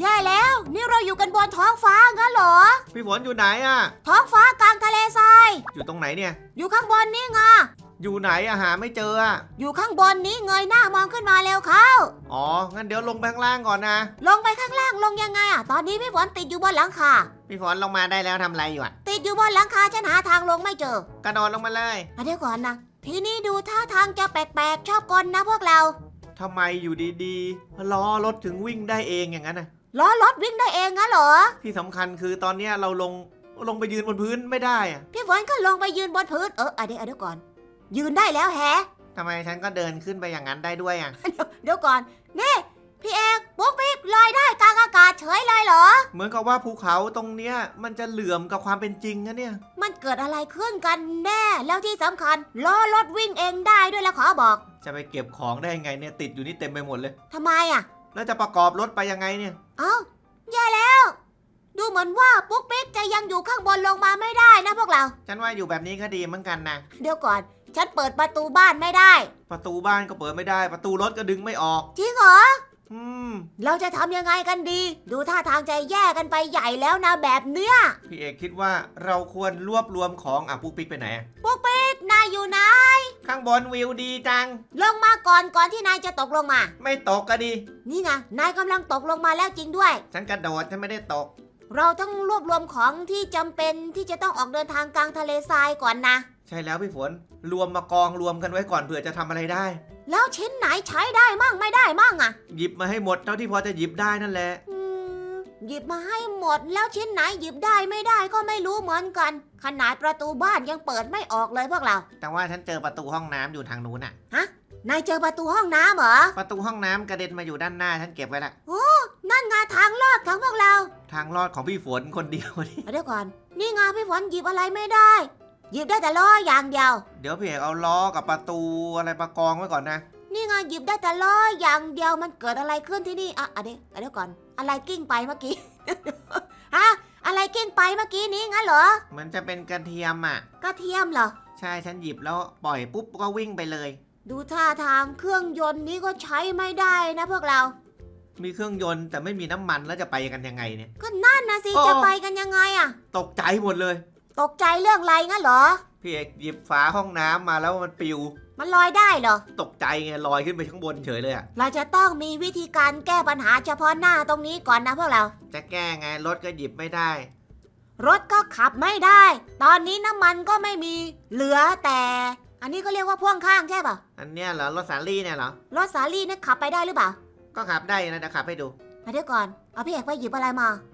แย่แล้ว นี่เราอยู่กันบนท้องฟ้างั้นเหรอ พี่ฝนอยู่ไหนอะท้องฟ้ากลางทะเลทราย อยู่ตรงไหนเนี่ย อยู่ข้างบนนี่ไงอยู่ไหนอะหาไม่เจออะอยู่ข้างบนนี้เงยหน้ามองขึ้นมาเร็วเข้าอ๋อ งั้นเดี๋ยวลงไปข้างล่างก่อนนะ ลงไปข้างล่างลงยังไงอะตอนนี้พี่ฝนติดอยู่บนหลังคา พี่ฝนลงมาได้แล้วทำอะไรอยู่อะติดอยู่บนหลังคาฉันหาทางลงไม่เจอ กระโดดลงมาเลยอะเดี๋ยวก่อนนะ ทีนี้ดูท่าทางจะแปลกๆชอบกลนะพวกเรา ทำไมอยู่ดีๆล้อรถถึงวิ่งได้เองอย่างนั้นนะ ล้อรถวิ่งได้เองงั้นเหรอ ที่สำคัญคือตอนเนี้ยเราลงลงไปยืนบนพื้นไม่ได้อะพี่ฝนก็ลงไปยืนบนพื้น เอออะเดี๋ยวอะเดี๋ยวก่อน ยืนได้แล้วแฮะ ทำไมฉันก็เดินขึ้นไปอย่างนั้นได้ด้วยอะเดี๋ยวก่อน นี่ พี่เอกปุ๊กปิ๊กลอยได้กลางอากาศเฉยเลยเหรอ เหมือนกับว่าภูเขาตรงเนี้ยมันจะเหลื่อมกับความเป็นจริงนะเนี่ย มันเกิดอะไรขึ้นกันแน่ แล้วที่สำคัญล้อรถวิ่งเองได้ด้วยแล้วขอบอก จะไปเก็บของได้ยังไงเนี่ยติดอยู่นี่เต็มไปหมดเลย ทำไมอะ แล้วจะประกอบรถไปยังไงเนี่ย เอ้าแย่แล้ว ดูเหมือนว่าปุ๊กปิ๊กจะยังอยู่ข้างบนลงมาไม่ได้นะพวกเรา ฉันว่าอยู่แบบนี้ก็ดีเหมือนกันนะ เดี๋ยวก่อน ฉันเปิดประตูบ้านไม่ได้ ประตูบ้านก็เปิดไม่ได้ ประตูรถก็ดึงไม่ออก จริงเหรอ อืม เราจะทำยังไงกันดี ดูท่าทางใจแย่กันไปใหญ่แล้วนะแบบเนี้ยพี่เอกคิดว่าเราควรรวบรวมของอะปุ๊กปิ๊กไปไหนอะปุ๊กปิ๊กนายอยู่ไหนข้างบนวิวดีจัง ลงมาก่อนก่อนที่นายจะตกลงมา ไม่ตกก็ดี นี่ไงนายกำลังตกลงมาแล้วจริงด้วย ฉันกระโดดฉันไม่ได้ตก เราต้องรวบรวมของที่จำเป็นที่จะต้องออกเดินทางกลางทะเลทรายก่อนนะใช่แล้วพี่ฝน รวมมากองรวมกันไว้ก่อนเผื่อจะทำอะไรได้ แล้วชิ้นไหนใช้ได้มั่งไม่ได้มั่งอะหยิบมาให้หมดเท่าที่พอจะหยิบได้นั่นแหละอืมหยิบมาให้หมดแล้วชิ้นไหนหยิบได้ไม่ได้ก็ไม่รู้เหมือนกัน ขนาดประตูบ้านยังเปิดไม่ออกเลยพวกเรา แต่ว่าฉันเจอประตูห้องน้ำอยู่ทางนู้นน่ะ นายเจอประตูห้องน้ำเหรอ ประตูห้องน้ำกระเด็นมาอยู่ด้านหน้าฉันเก็บไว้ละนั่นไงทางลอดของพวกเรา ทางรอดของพี่ฝนคนเดียวนี่ เอาเดี๋ยวก่อน นี่ไงพี่ฝนหยิบอะไรไม่ได้ หยิบได้แต่ล้ออย่างเดียว เดี๋ยวพี่เอกเอาล้อกับประตูอะไรประกองไว้ก่อนนะนี่ไงหยิบได้แต่ล้ออย่างเดียวมันเกิดอะไรขึ้นที่นี่อะอะเดี๋ยวอะเดี๋ยวก่อน อะไรกิ้งไปเมื่อกี้ ฮะอะไรกิ้งไปเมื่อกี้นี้งั้นเหรอเหมือนจะเป็นกระเทียมอะ กระเทียมเหรอ ใช่ฉันหยิบแล้วปล่อยปุ๊บก็วิ่งไปเลย ดูท่าทางเครื่องยนต์นี้ก็ใช้ไม่ได้นะพวกเรา มีเครื่องยนต์แต่ไม่มีน้ำมันแล้วจะไปกันยังไงเนี่ย ก็นั่นนะสิ โอ้ จะไปกันยังไงอะตกใจหมดเลย ตกใจเรื่องอะไรงั้นเหรอ พี่เอกหยิบฝาห้องน้ำมาแล้วมันปิว มันลอยได้เหรอ ตกใจไงลอยขึ้นไปข้างบนเฉยเลยอะเราจะต้องมีวิธีการแก้ปัญหาเฉพาะหน้าตรงนี้ก่อนนะพวกเรา จะแก้ไงรถก็หยิบไม่ได้ รถก็ขับไม่ได้ ตอนนี้น้ำมันก็ไม่มีเหลือแต่ อันนี้ก็เรียกว่าพ่วงข้างใช่ปะอันเนี้ยเหรอรถสาลี่เนี่ยเหรอ รถสาลีนี่ขับไปได้หรือเปล่าก็ขับได้นะเดี๋ยวขับให้ดู มาเดี๋ยวก่อน เอาพี่เอกไปหยิบอะไรมาอืม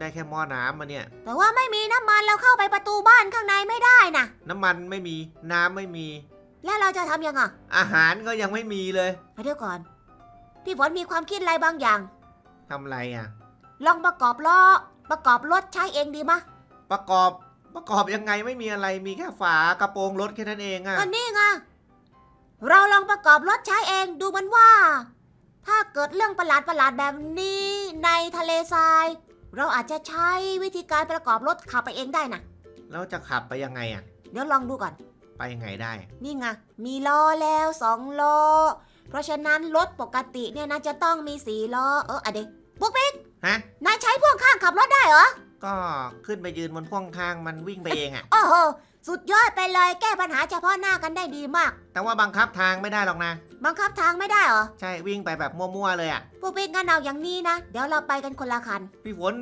ได้แค่หม้อน้ำมาเนี่ย แต่ว่าไม่มีน้ำมันเราเข้าไปประตูบ้านข้างในไม่ได้นะน้ำมันไม่มีน้ำไม่มี แล้วเราจะทำยังไงอาหารก็ยังไม่มีเลยมาเดี๋ยวก่อน พี่ฝนมีความคิดอะไรบางอย่าง ทำอะไรอะ ลองประกอบล้อประกอบรถใช้เองดีมะประกอบประกอบยังไงไม่มีอะไรมีแค่ฝากระโปรงรถแค่นั้นเองอะก็นี่ไงเราลองประกอบรถใช้เองดูมันว่า ถ้าเกิดเรื่องประหลาดประหลาดๆแบบนี้ในทะเลทราย เราอาจจะใช้วิธีการประกอบรถขับไปเองได้นะ แล้วจะขับไปยังไงอะ เดี๋ยวลองดูก่อน ไปยังไงได้ นี่ไง มีล้อแล้วสองล้อ เพราะฉะนั้นรถปกติเนี่ยนะจะต้องมีสี่ล้อ เอออะเดปุ๊กปิ๊กฮะ นายใช้พ่วงข้างขับรถได้เหรอ ก็ขึ้นไปยืนบนพ่วงข้างมันวิ่งไปเองอะโอ้โห สุดยอดไปเลยแก้ปัญหาเฉพาะหน้ากันได้ดีมาก แต่ว่าบังคับทางไม่ได้หรอกนะ บังคับทางไม่ได้เหรอใช่วิ่งไปแบบมั่วๆเลยอะปุ๊กปิ๊กงั้นเอาอย่างนี้นะ เดี๋ยวเราไปกันคนละคัน พี่ฝน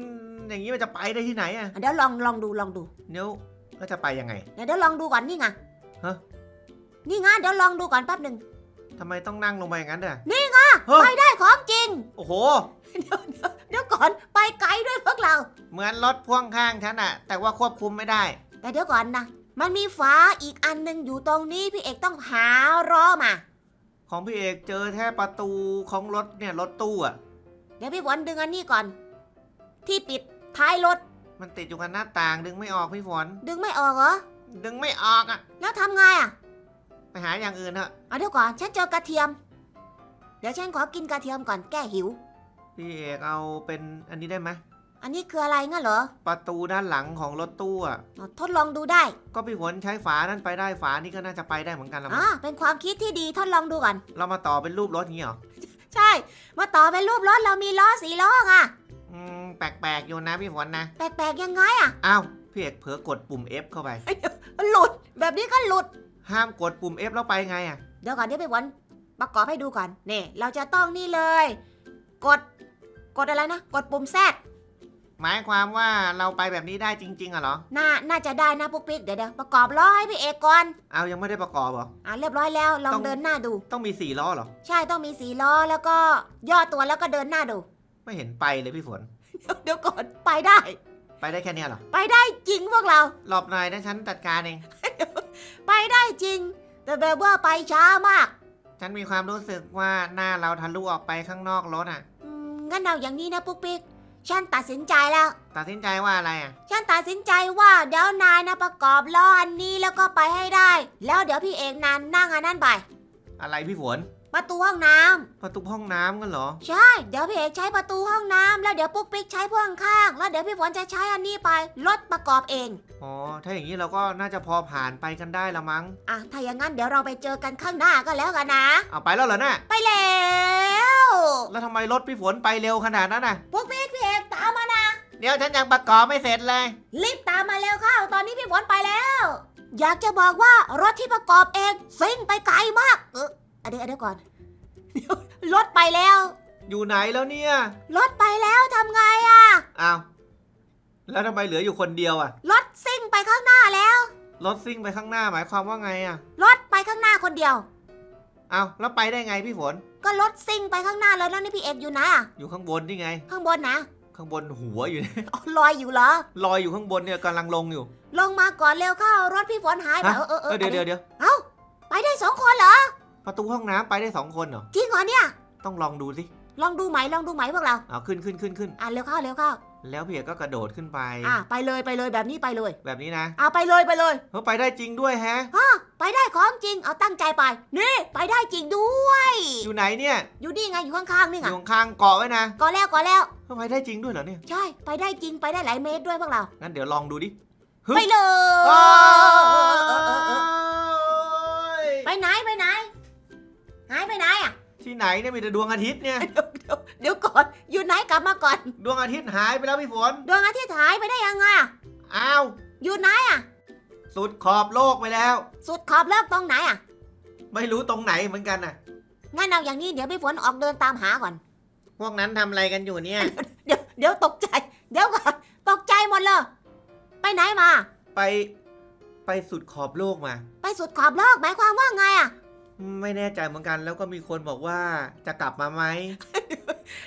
อย่างนี้มันจะไปได้ที่ไหนอะเดี๋ยวลองลองดูลองดู เดี๋ยวแล้วจะไปยังไง เดี๋ยวเดี๋ยวลองดูก่อนนี่ไงฮะ นี่ไงเดี๋ยวลองดูก่อนแป๊บหนึ่งทำไมต้องนั่งลงไปอย่างนั้นอะอะเฮ้ยไปได้ของจริง โอ้โหเดี๋ยวก่อนไปไกลด้วยพวกเรา เหมือนรถพ่วงข้างฉันอะแต่ว่าควบคุมไม่ได้ แต่เดี๋ยวก่อนนะ มันมีฝาอีกอันหนึ่งอยู่ตรงนี้พี่เอกต้องหาล้อมา ของพี่เอกเจอแค่ประตูของรถเนี่ยรถตู้อะเดี๋ยวพี่ฝนดึงอันนี้ก่อน ที่ปิดท้ายรถ มันติดอยู่กับหน้าต่างดึงไม่ออกพี่ฝน ดึงไม่ออกเหรอ ดึงไม่ออกอะแล้วทำไงอะไปหาอย่างอื่นเถอะเอาเดี๋ยวก่อนฉันเจอกระเทียม เดี๋ยวฉันขอกินกระเทียมก่อนแก้หิว พี่เอกเอาเป็นอันนี้ได้ไหม อันนี้คืออะไรงั้นเหรอประตูด้านหลังของรถตู้อะเอาทดลองดูได้ก็พี่ฝนใช้ฝานั้นไปได้ฝานี่ก็น่าจะไปได้เหมือนกันละมั้อ่างเป็นความคิดที่ดีทดลองดูก่อน เรามาต่อเป็นรูปรถอย่างนี้เหรอใช่ มาต่อเป็นรูปรถเรามีล้อสีล้อไงแปลกๆอยู่นะพี่ฝนนะแปลกๆยังไงอะอ้าวพี่เอกเผลอกดปุ่ม F เข้าไป หลุด แบบนี้ก็หลุด ห้ามกดปุ่ม F แล้วไปไงอะเดี๋ยวก่อนเดี๋ยวไปวันประกอบให้ดูก่อนนี่เราจะต้องนี่เลย กด กดอะไรนะ กดปุ่มแซด หมายความว่าเราไปแบบนี้ได้จริงๆอะเหรอ น่า น่าจะได้นะปุ๊กปิ๊ก เดี๋ยวเดี๋ยวประกอบล้อให้พี่เอกก่อน เอายังไม่ได้ประกอบเหรอ อะเรียบร้อยแล้วลองต้องเดินหน้าดู ต้องมีสี่ล้อเหรอ ใช่ ต้องมีสีล้อแล้วก็ย่อตัวแล้วก็เดินหน้าดู ไม่เห็นไปเลยพี่ฝน เดี๋ยวก่อน ไปได้ ไปได้แค่เนี้ยเหรอ ไปได้จริงพวกเรา หลบหน่อยนะฉันจัดการเอง ไปได้จริง แต่แบบว่าไปช้ามาก ฉันมีความรู้สึกว่าหน้าเราทะลุออกไปข้างนอกรถอะอืมงั้นเอาอย่างนี้นะปุ๊กปิ๊ก ฉันตัดสินใจแล้ว ตัดสินใจว่าอะไรอะ ฉันตัดสินใจว่าเดี๋ยวนายนะประกอบล้ออันนี้แล้วก็ไปให้ได้ แล้วเดี๋ยวพี่เอกนันนั่งอันนั้นไป อะไรพี่ฝน ประตูห้องน้ำประตูห้องน้ำกันเหรอ ใช่ เดี๋ยวพี่เอกใช้ประตูห้องน้ำแล้วเดี๋ยวปุ๊กปิ๊กใช้พ่วงข้างแล้วเดี๋ยวพี่ฝนจะใช้อันนี้ไปรถประกอบเองอ๋อ ถ้าอย่างนี้เราก็น่าจะพอผ่านไปกันได้ละมั้ง อะถ้าอย่างนั้นเดี๋ยวเราไปเจอกันข้างหน้าก็แล้วกันนะ เอาไปแล้วเหรอน่ะไปแล้วแล้วทำไมรถพี่ฝนไปเร็วขนาดนั้นน่ะ ปุ๊กปิ๊กพี่เอกตามมานะเดี๋ยวฉันยังประกอบไม่เสร็จเลย รีบตามมาเร็วเข้า ตอนนี้พี่ฝนไปแล้ว อยากจะบอกว่ารถที่ประกอบเองซิ่งไปไกลมากเออ เดี๋ยวเดี๋ยวก่อนเดี๋ยวรถไปแล้ว อยู่ไหนแล้วเนี่ย รถไปแล้วทำไงอะอ้าว แล้วทำไมเหลืออยู่คนเดียวอะ รถซิ่งไปข้างหน้าแล้ว รถซิ่งไปข้างหน้าหมายความว่าไงอะ รถไปข้างหน้าคนเดียว อ้าวแล้วไปได้ไงพี่ฝน ก็รถซิ่งไปข้างหน้าเลยแล้วนี่พี่เอกอยู่ไหนอะอยู่ข้างบนนี่ไง ข้างบนนะข้างบนหัวอยู่เนี่ย อ๋อลอยอยู่เหรอ ลอยอยู่ข้างบนเนี่ยกำลังลงอยู่ ลงมาก่อนเร็วเข้ารถพี่ฝนหายไปฮะ เออเออเออเดี๋ยวเดี๋ยวเดี๋ยว เอ้าไปได้สองคนเหรอ ประตูห้องน้ำไปได้สองคนเหรอ จริงเหรอเนี่ย ต้องลองดูสิ ลองดูไหมลองดูไหมพวกเรา เอาขึ้นขึ้นขึ้นขึ้น อะเร็วเข้าเร็วเข้า แล้วพี่เอกก็กระโดดขึ้นไป อะไปเลยไปเลยแบบนี้ไปเลยแบบนี้นะเอาไปเลยไปเลยเฮ้ยไปได้จริงด้วยแฮะ ฮะไปได้ของจริงเอาตั้งใจไป นี่ไปได้จริงด้วย อยู่ไหนเนี่ยอยู่นี่ไงอยู่ข้างๆนี่อไงยู่ข้างๆเกาะไว้นะก็แล้วก็แล้ว เฮ้ยไปได้จริงด้วยเหรอเนี่ย ใช่ไปได้จริงไปได้หลายเมตรด้วยพวกเรา งั้นเดี๋ยวลองดูดิ ฮึ ไปเลยว้าเออเออเออยไปไหนไปไหน หายไปไหนอะที่ไหนเนี่ยมีแต่ดวงอาทิตย์เนี่ย เดี๋ยวเดี๋ยวเดี๋ยวก่อน อยู่ไหนกลับมาก่อน ดวงอาทิตย์หายไปแล้วพี่ฝน ดวงอาทิตย์หายไปได้ยังไงอะอ้าว อยู่ไหนอะ สุดขอบโลกไปแล้ว สุดขอบเลิกตรงไหนอะ ไม่รู้ตรงไหนเหมือนกันน่ะ งั้นเอาอย่างนี้เดี๋ยวพี่ฝนออกเดินตามหาก่อน พวกนั้นทำอะไรกันอยู่เนี่ย เดี๋ยวเดี๋ยวตกใจ เดี๋ยวก่อน ตกใจหมดเลย ไปไหนมา ไป ไปสุดขอบโลกมา ไปสุดขอบโลกหมายความว่าไงอะ ไม่แน่ใจเหมือนกันแล้วก็มีคนบอกว่าจะกลับมาไหม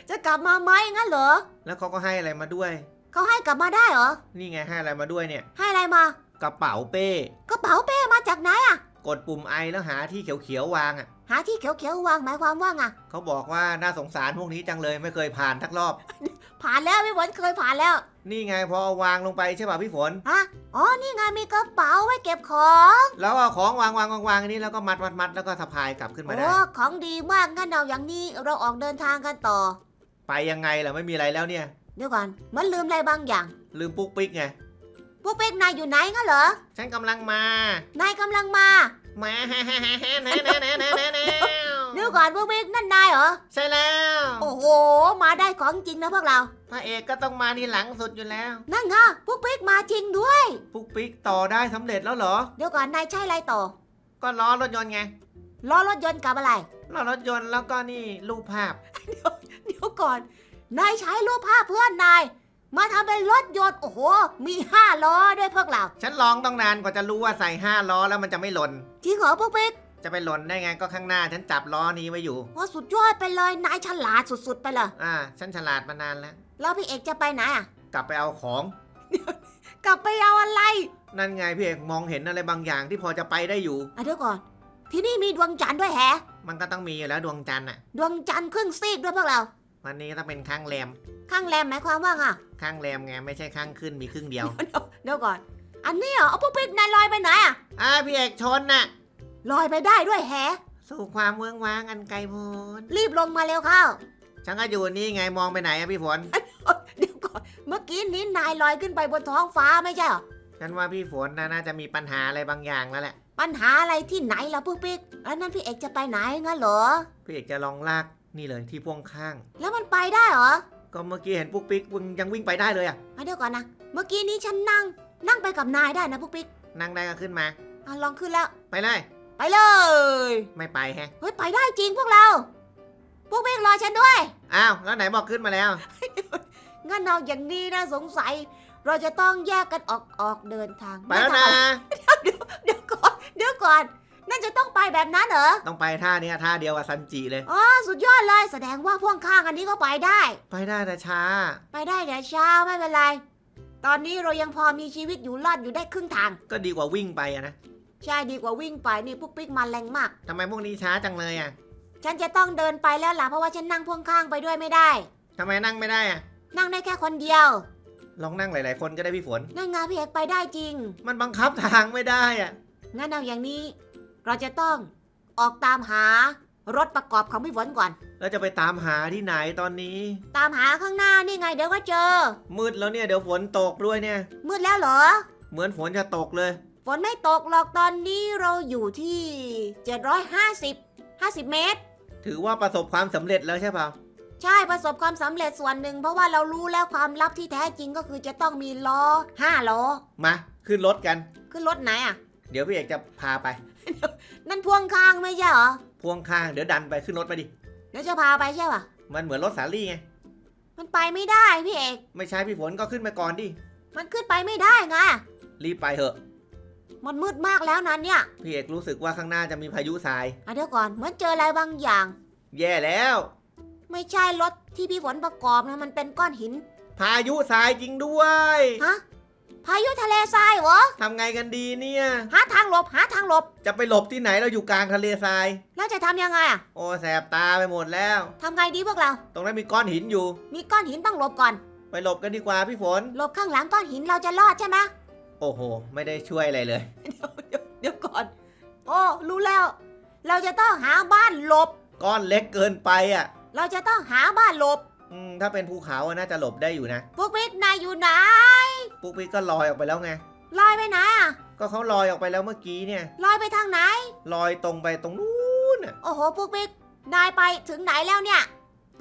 จะกลับมาไหมงั้นเหรอ แล้วเขาก็ให้อะไรมาด้วย เขาให้กลับมาได้เหรอ นี่ไงให้อะไรมาด้วยเนี่ย ให้อะไรมา กระเป๋าเป้ กระเป๋าเป้มาจากไหนอะกดปุ่มไอแล้วหาที่เขียวๆวางอะ หาที่เขียวๆวางหมายความว่าไงเขาบอกว่าน่าสงสารพวกนี้จังเลยไม่เคยผ่านทักรอบ ผ่านแล้วพี่ฝนเคยผ่านแล้ว นี่ไงพอเอาวางลงไปใช่ป่ะพี่ฝนฮะอ๋อนี่ไงมีกระเป๋าไว้เก็บของแล้วเอาของวางวางวางวางอันนี้แล้วก็มัดมัดมัดแล้วก็สะพายกลับขึ้นมาได้โอ้ของดีมากงั้นเอาอย่างนี้เราออกเดินทางกันต่อ ไปยังไงล่ะไม่มีอะไรแล้วเนี่ยเดี๋ยวก่อนมันลืมอะไรบางอย่าง ลืมปุ๊กปิ๊กไงพวกเป็กนายอยู่ไหนงั้นเหรอ ฉันกำลังมา นายกำลังมา มาเดี๋ยวก่อนพวกเป็กนั่นนายเหรอ ใช่แล้วโอ้โห มาได้ของจริงนะพวกเรา พระเอกก็ต้องมาที่หลังสุดอยู่แล้ว นั่นไงพวกเป็กมาจริงด้วย ปุ๊กปิ๊กต่อได้สำเร็จแล้วเหรอ เดี๋ยวก่อนนายใช่อะไรต่อก็ล้อรถยนต์ไงล้อรถยนต์กับอะไร ล้อรถยนต์แล้วก็นี่รูปภาพ เดี๋ยวก่อน นายใช้รูปภาพเพื่อนนาย มาทำเป็นรถยนต์โอ้โห มีห้าล้อด้วยพวกเรา ฉันลองต้องนานกว่าจะรู้ว่าใส่ห้าล้อแล้วมันจะไม่หล่น จริงเหรอพวกเป็กจะไปหล่นได้ไงก็ข้างหน้า ฉันจับล้อนี้ไว้อยู่ ว่าสุดยอดไปเลยนายฉลาดสุดๆไปเลย อ่า ฉันฉลาดมานานแล้ว แล้วพี่เอกจะไปไหนอะ กลับไปเอาของ กลับไปเอาอะไรนั่นไงพี่เอกมองเห็นอะไรบางอย่างที่พอจะไปได้อยู่ อะเดี๋ยวก่อน ที่นี่มีดวงจันทร์ด้วยแฮะ มันก็ต้องมีอยู่แล้วดวงจันทร์อะ ดวงจันทร์ครึ่งซีกด้วยพวกเรา วันนี้ต้องเป็นข้างแรม ข้างแรมหมายความว่าไงข้างแรมไงไม่ใช่ข้างขึ้นมีครึ่งเดียวเดี๋ยวก่อน อันนี้เหรอเอาพวกปิ๊กนายลอยไปไหนอะอ่าพี่เอกชนน่ะ ลอยไปได้ด้วยแฮะสู่ความเมืองว้างอันไกลโพ้นรีบลงมาเร็วเข้า ฉันก็อยู่นี่ไงมองไปไหนอะพี่ฝน เดี๋ยวก่อน เมื่อกี้นี้นายลอยขึ้นไปบนท้องฟ้าไม่ใช่เหรอ ฉันว่าพี่ฝนน่ะน่าจะมีปัญหาอะไรบางอย่างแล้วแหละ ปัญหาอะไรที่ไหนล่ะพวกปิ๊กแล้วนั่นพี่เอกจะไปไหนงั้นเหรอ พี่เอกจะลองลาก นี่เลยที่พ่วงข้าง แล้วมันไปได้เหรอก็เมื่อกี้เห็นปุ๊กปิ๊กมึงยังวิ่งไปได้เลยอะเอาเดี๋ยวก่อนนะ เมื่อกี้นี้ฉันนั่ง นั่งไปกับนายได้นะปุ๊กปิ๊กนั่งได้ก็ขึ้นมาอะลองขึ้นแล้ว ไปเลย ไปเลย ไม่ไปแฮะเฮ้ยไปได้จริงพวกเรา ปุ๊กปิ๊กรอฉันด้วย อ้าวแล้วไหนบอกขึ้นมาแล้ว งั้นเอาอย่างนี้นะสงสัย เราจะต้องแยกกันออกออกเดินทางไปแล้วนะ เดี๋ยวก่อน เดี๋ยวก่อน นั่นจะต้องไปแบบนั้นเหรอต้องไปท่าเนี้ยท่าเดียวกับซันจิเลย อ๋อสุดยอดเลยแสดงว่าพ่วงข้างอันนี้ก็ไปได้ ไปได้แต่ช้า ไปได้แต่เช้าไม่เป็นไร ตอนนี้เรายังพอมีชีวิตอยู่รอดอยู่ได้ครึ่งทาง ก็ดีกว่าวิ่งไปอะนะใช่ดีกว่าวิ่งไปนี่พวกปิ๊กมาแรงมาก ทำไมพวกนี้ช้าจังเลยอะฉันจะต้องเดินไปแล้วล่ะเพราะว่าฉันนั่งพ่วงข้างไปด้วยไม่ได้ ทำไมนั่งไม่ได้อะนั่งได้แค่คนเดียว ลองนั่งหลาย ๆ คนก็ได้พี่ฝน นั่นไงพี่เอกไปได้จริง มันบังคับทางไม่ได้อะงั้นเอาอย่างนี้ เราจะต้องออกตามหารถประกอบของพี่ฝนก่อน แล้วจะไปตามหาที่ไหนตอนนี้ ตามหาข้างหน้านี่ไงเดี๋ยวก็เจอ มืดแล้วเนี่ยเดี๋ยวฝนตกด้วยเนี่ย มืดแล้วเหรอ เหมือนฝนจะตกเลย ฝนไม่ตกหรอกตอนนี้เราอยู่ที่ 750 50 เมตร ถือว่าประสบความสำเร็จแล้วใช่เปล่าใช่ประสบความสำเร็จส่วนหนึ่ง เพราะว่าเรารู้แล้วความลับที่แท้จริงก็คือจะต้องมีล้อ5ล้อมา ขึ้นรถกัน ขึ้นรถไหนอะ เดี๋ยวพี่เอกจะพาไป นั่นพ่วงข้างไม่ใช่เหรอ พ่วงข้างเดี๋ยวดันไปขึ้นรถไปดิเดี๋ยวจะพาไปใช่ป่ะมันเหมือนรถสาลี่ไง มันไปไม่ได้พี่เอก ไม่ใช่พี่ฝนก็ขึ้นไปก่อนดิ มันขึ้นไปไม่ได้ไง รีบไปเถอะ มันมืดมากแล้วนั้นเนี่ย พี่เอกรู้สึกว่าข้างหน้าจะมีพายุทราย อะเดี๋ยวก่อนเหมือนเจออะไรบางอย่าง แย่แล้ว ไม่ใช่รถที่พี่ฝนประกอบนะ มันเป็นก้อนหิน พายุทรายจริงด้วย ฮะพายุทะเลทรายเหรอ ทำไงกันดีเนี่ย หาทางหลบ หาทางหลบ จะไปหลบที่ไหนเราอยู่กลางทะเลทราย แล้วจะทำยังไงอะโอ้แสบตาไปหมดแล้ว ทำไงดีพวกเรา ตรงนั้นมีก้อนหินอยู่ มีก้อนหินต้องหลบก่อน ไปหลบกันดีกว่าพี่ฝน หลบข้างหลังก้อนหินเราจะรอดใช่ไหมโอ้โห ไม่ได้ช่วยอะไรเลย เดี๋ยวก่อน โอ้รู้แล้ว เราจะต้องหาบ้านหลบ ก้อนเล็กเกินไปอะ เราจะต้องหาบ้านหลบ อืมถ้าเป็นภูเขาอะน่าจะหลบได้อยู่นะพวกปิ๊กนายอยู่ไหนปุ๊กปิ๊กก็ลอยออกไปแล้วไง ลอยไปไหนอะก็เขาลอยออกไปแล้วเมื่อกี้เนี่ย ลอยไปทางไหน ลอยตรงไปตรงนู้นน่ะโอ้โหพวกปิ๊กนายไปถึงไหนแล้วเนี่ย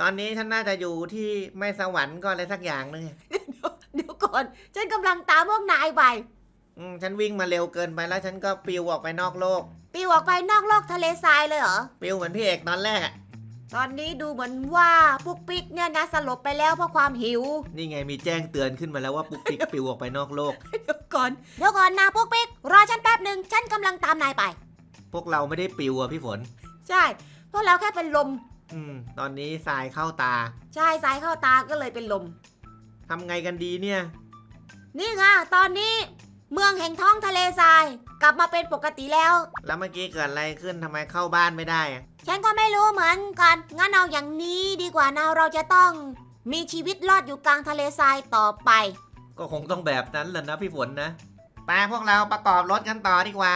ตอนนี้ฉันน่าจะอยู่ที่ไม่สวรรค์ก็อะไรสักอย่างนึงเดี๋ยวก่อนฉันกำลังตามพวกนายไปอืมฉันวิ่งมาเร็วเกินไปแล้วฉันก็ปลิวออกไปนอกโลก ปิวออกไปนอกโลกทะเลทรายเลยเหรอ ปลิวเหมือนพี่เอกตอนแรกอะ ตอนนี้ดูเหมือนว่าพวกปิ๊กเนี่ยนะสลบไปแล้วเพราะความหิว นี่ไงมีแจ้งเตือนขึ้นมาแล้วว่าปุ๊กปิ๊กปลิวออกไปนอกโลก เดี๋ยวก่อนเดี๋ยวก่อนนะพวกปิ๊กรอฉันแป๊บหนึ่งฉันกำลังตามนายไป พวกเราไม่ได้ปลิวอะพี่ฝน ใช่เพราะเราแค่เป็นลม อืม ตอนนี้ทรายเข้าตาใช่สายเข้าตาก็เลยเป็นลม ทำไงกันดีเนี่ย นี่ไงตอนนี้เมืองแห่งท้องทะเลทราย กลับมาเป็นปกติแล้ว แล้วเมื่อกี้เกิดอะไรขึ้นทำไมเข้าบ้านไม่ได้อะ ฉันก็ไม่รู้เหมือนกัน งั้นเอาอย่างนี้ดีกว่านะเราจะต้องมีชีวิตรอดอยู่กลางทะเลทรายต่อไป ก็คงต้องแบบนั้นแหละนะพี่ฝนนะ ไปพวกเราประกอบรถกันต่อดีกว่า